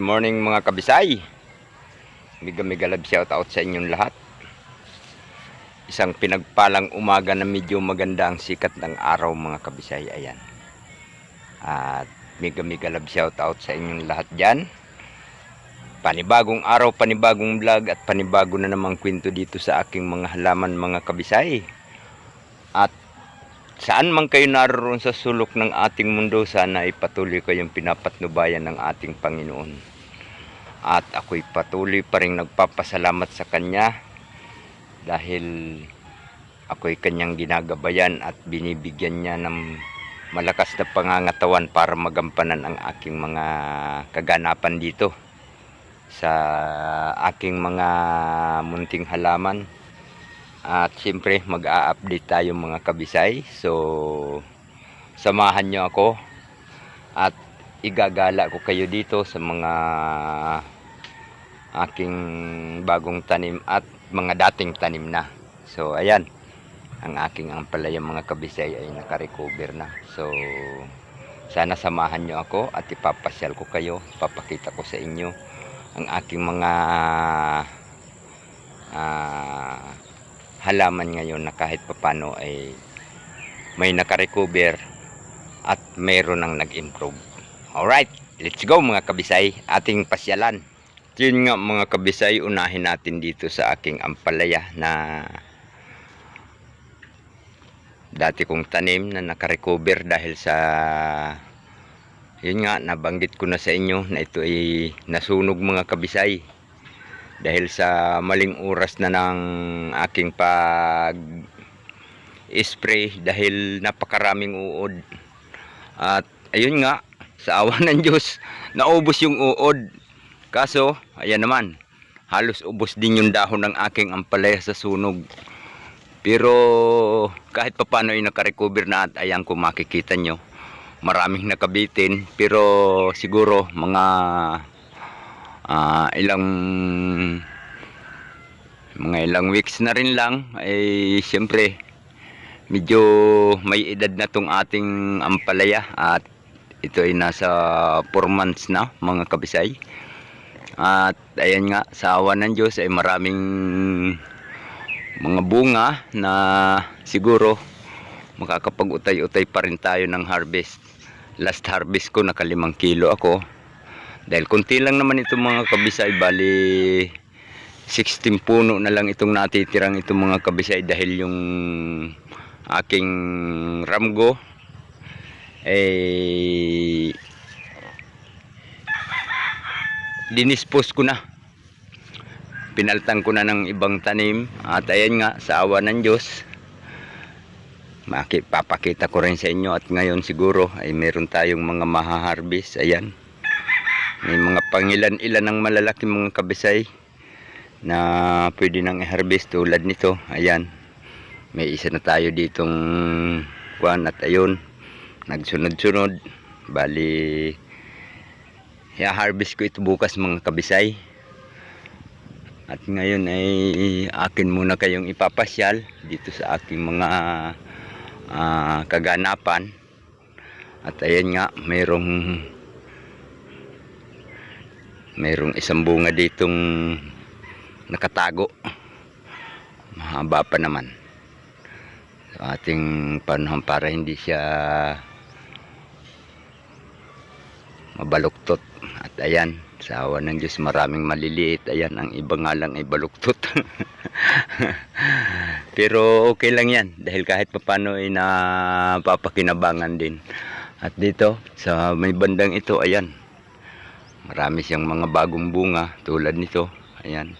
morning mga kabisay. Love shout out sa inyong lahat. Isang pinagpalang umaga na medyo maganda ang sikat ng araw mga kabisay. Ayan. At love shout out sa inyong lahat dyan. Panibagong araw, panibagong vlog at panibago na namang kwento dito sa aking mga halaman mga kabisay. At saan man kayo naroon sa sulok ng ating mundo, sana ay patuloy kayong pinapatnubayan ng ating Panginoon. At ako'y patuloy pa rin nagpapasalamat sa Kanya dahil ako'y Kanyang ginagabayan at binibigyan niya ng malakas na pangangatawan para magampanan ang aking mga kaganapan dito sa aking mga munting halaman. At siyempre mag-a-update tayo mga kabisay. So samahan nyo ako at igagala ko kayo dito sa mga aking bagong tanim at mga dating tanim na. So ayan, ang aking ampalaya mga kabisay ay nakarecover na. So sana samahan nyo ako at ipapasyal ko kayo, papakita ko sa inyo ang aking mga ah, halaman ngayon na kahit papano ay may nakarecover at mayroon nang nag-improve. Alright, let's go mga kabisay, ating pasyalan. Yun nga mga kabisay, unahin natin dito sa aking ampalaya na dati kong tanim na nakarecover dahil sa yun nga, nabanggit ko na sa inyo na ito ay nasunog mga kabisay dahil sa maling oras na ng aking pag spray dahil napakaraming uod. At ayun nga sa awa ng Diyos naubos yung uod kaso ayan naman. Halos ubos din yung dahon ng aking ampalaya sa sunog. Pero kahit papano ay nakarecover na at ayan kung makikita nyo maraming nakabitin. Pero siguro mga ah, ilang mga ilang weeks na rin lang ay siyempre medyo may edad na tong ating ampalaya at ito ay nasa 4 months na mga kabisay at ayan nga sa awa ng Diyos ay maraming mga bunga na siguro makakapag-utay-utay pa rin tayo ng harvest. Last harvest ko naka 5 kilo ako. Dahil konti lang naman itong mga kabisay bali 16 puno na lang itong natitirang itong mga kabisay dahil yung aking ramgo eh dinispose ko na. Pinaltan ko na ng ibang tanim. At ayan nga sa awa ng Diyos papakita ko rin sa inyo. At ngayon siguro ay meron tayong mga mahaharvest. Ayan. May mga pangilan-ilan ng malalaking mga kabisay na pwede nang i-harvest tulad nito. Ayan. May isa na tayo ditong kuan at ayun. Nagsunod-sunod. Bali i-harvest ko ito bukas mga kabisay. At ngayon ay akin muna kayong ipapasyal dito sa aking mga ah, kaganapan. At ayan nga mayroong mayroong isang bunga ditong nakatago. Mahaba pa naman. Sa ating panahon para hindi siya mabaluktot at ayan sa awa ng Diyos maraming maliliit. Ayan ang iba nga lang ay baluktot. Pero okay lang yan dahil kahit papano ay napapakinabangan din. At dito sa may bandang ito ayan marami siyang mga bagong bunga tulad nito. Ayan.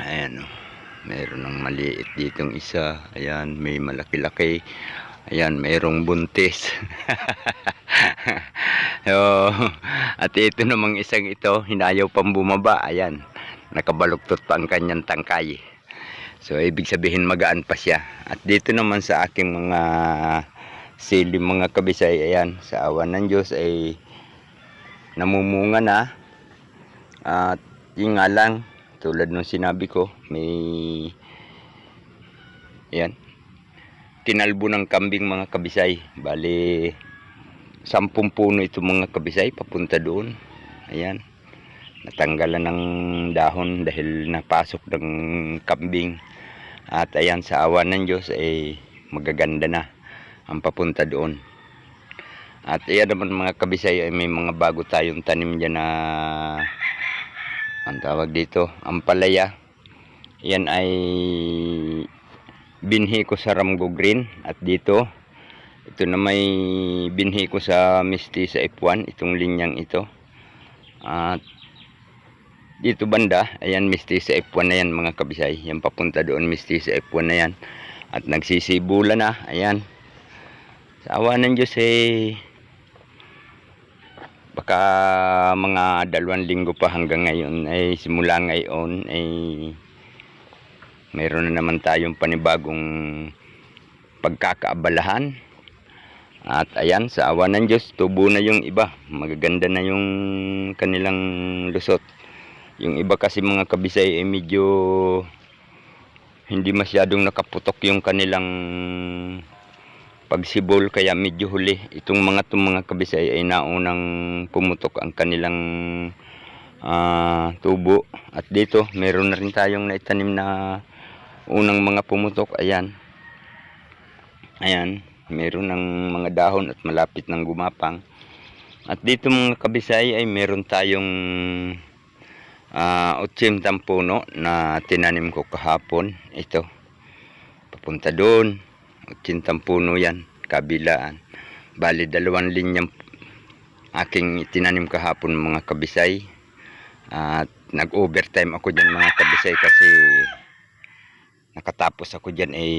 Ayan oh. meron ng maliit ditong isa. Ayan may malaki-laki. Ayan mayroong buntis oh, at ito namang isang ito hinayaw pang bumaba. Ayan nakabaluktot pa ang kanyang tangkay. So ibig sabihin magaan pa siya. At dito naman sa aking mga silim mga kabisay ayan sa awan ng Diyos ay namumunga na. At yun nga lang tulad nung sinabi ko may ayan kinalbo ng kambing mga kabisay. Bali sampung puno ito mga kabisay papunta doon Ayan. Natanggalan ng dahon dahil napasok ng kambing. At ayan, sa awa ng Diyos ay magaganda na ang papunta doon. At ayan naman mga kabisay ay may mga bago tayong tanim dyan na ang tawag dito, ampalaya. Yan ay binhi ko sa Ramgo Green at dito ito na may binhi ko sa Misty sa F1 itong linyang ito. At dito banda ayan Misty sa F1 na yan mga kabisay. Yan papunta doon Misty sa F1 na yan. At nagsisibula na ayan. Sa awa ng Diyos eh baka mga dalawang linggo pa hanggang ngayon ay simula ngayon ay mayroon na naman tayong panibagong pagkakaabalahan at ayan sa awa ng Diyos tubo na yung iba. Magaganda na yung kanilang lusot. Yung iba kasi mga kabisay ay medyo hindi masyadong nakaputok yung kanilang pagsibol. Kaya medyo huli itong mga itong mga kabisay ay naunang pumutok ang kanilang ah, tubo. At dito meron na rin tayong naitanim na unang mga pumutok. Ayan. Ayan meron ng mga dahon at malapit ng gumapang. At dito mga kabisay ay meron tayong uh, 80 puno na tinanim ko kahapon. Ito papunta doon. 80 puno yan kabilaan. Bali dalawang linyang aking tinanim kahapon mga kabisay. At nag overtime ako dyan mga kabisay kasi nakatapos ako dyan ay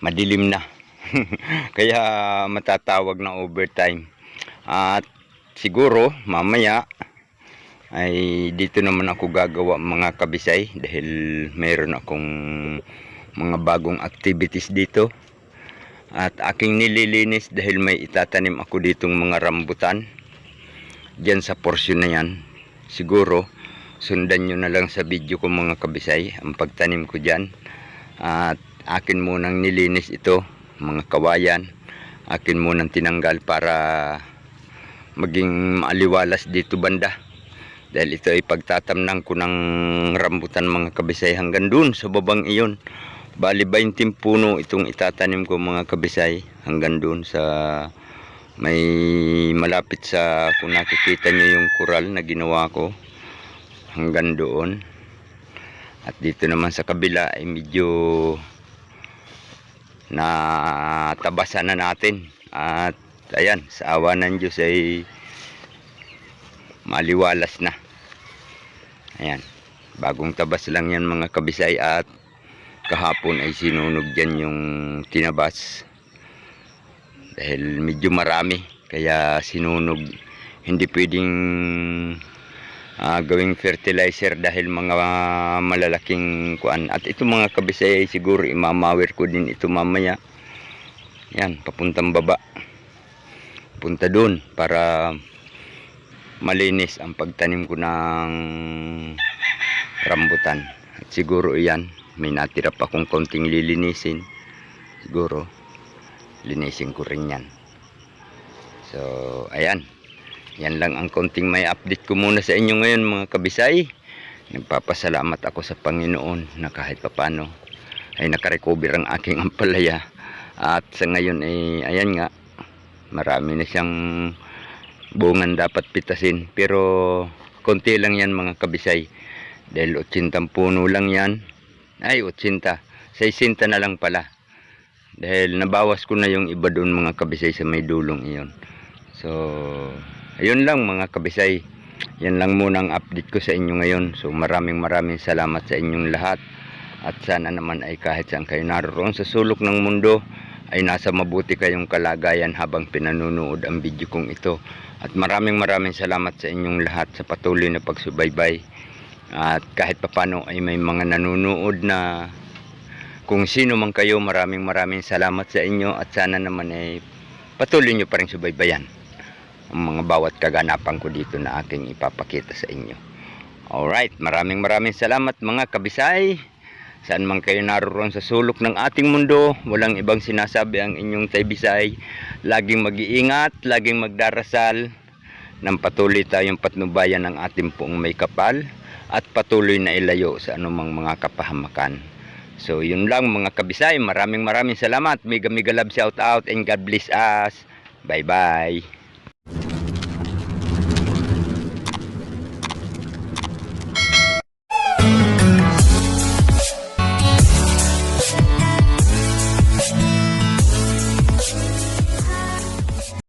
madilim na kaya matatawag na overtime. At siguro mamaya ay dito naman ako gagawa mga kabisay dahil meron akong mga bagong activities dito. At aking nililinis dahil may itatanim ako ditong mga rambutan. Dyan sa portion na yan. Siguro sundan nyo na lang sa video ko mga kabisay ang pagtanim ko dyan at akin munang nilinis ito mga kawayan. Akin munang tinanggal para maging maaliwalas dito banda. Dahil ito ay pagtatamnan ko ng rambutan mga kabisay hanggang dun sa babang iyon. Bali 20 puno itong itatanim ko mga kabisay hanggang dun sa may malapit sa kung nakikita nyo yung kural na ginawa ko hanggang doon. At dito naman sa kabila ay medyo na tabasan na natin. At ayan sa awa ng Diyos ay maliwalas na. Ayan bagong tabas lang yan mga kabisay at kahapon ay sinunog dyan yung tinabas. Dahil medyo marami kaya sinunog. Hindi pwedeng ah, gawing fertilizer dahil mga malalaking kuan. At ito mga kabisay siguro imamawir ko din ito mamaya. Yan papuntang baba. Punta doon para malinis ang pagtanim ko ng rambutan. At siguro iyan may natira pa kung konting lilinisin. Siguro linisin ko rin yan. So ayan yan lang ang konting may update ko muna sa inyo ngayon mga kabisay. Nagpapasalamat ako sa Panginoon na kahit papano ay nakarecover ang aking ampalaya. At sa ngayon ay ayan nga marami na siyang bungan dapat pitasin. Pero konti lang yan mga kabisay. Dahil 80 puno lang yan. Ay 80 60 na lang pala. Dahil nabawas ko na yung iba doon mga kabisay sa may dulong iyon. So ayun lang mga kabisay. Yan lang muna ang update ko sa inyo ngayon. So maraming maraming salamat sa inyong lahat. At sana naman ay kahit saan kayo naroon sa sulok ng mundo ay nasa mabuti kayong kalagayan habang pinanunood ang video kong ito. At maraming maraming salamat sa inyong lahat sa patuloy na pagsubaybay. At kahit papano ay may mga nanonood na kung sino man kayo maraming maraming salamat sa inyo. At sana naman ay patuloy nyo pa rin subaybayan ang mga bawat kaganapan ko dito na aking ipapakita sa inyo alright maraming maraming salamat mga kabisay saan man kayo naroon sa sulok ng ating mundo walang ibang sinasabi ang inyong taybisay laging mag-iingat laging magdarasal ng patuloy tayong patnubayan ng ating poong may kapal at patuloy na ilayo sa anumang mga kapahamakan. So yun lang mga kabisay, maraming maraming salamat. Mega mega love shout out and God bless us. Bye bye.